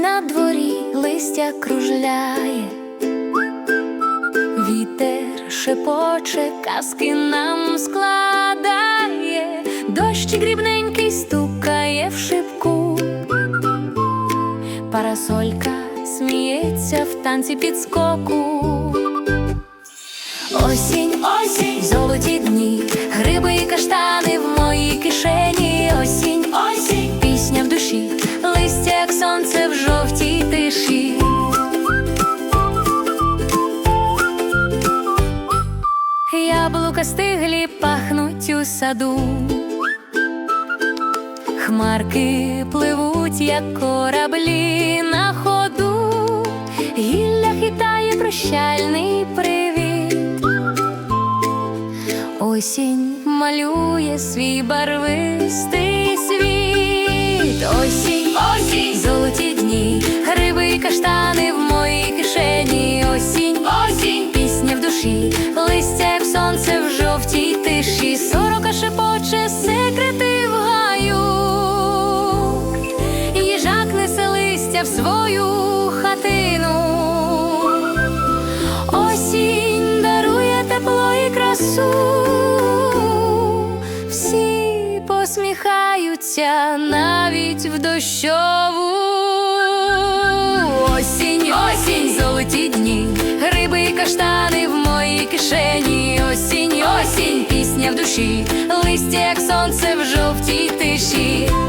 на дворі листя кружляє, вітер шепоче, казки нам складає, дощ грібненький стукає в шибку, парасолька сміється в танці підскоку. Осінь, осінь, золоті дні. Тиші. Яблука стиглі пахнуть у саду. Хмарки пливуть, як кораблі на ходу, гілля хитає прощальний привіт. Осінь малює свій барвистий світ. Осінь, листя в свою хатину. Осінь дарує тепло і красу. Всі посміхаються навіть в дощову. Осінь, осінь, золоті дні, гриби і каштани в моїй кишені. Осінь, осінь, пісня в душі, листя, як сонце в жовтій тиші.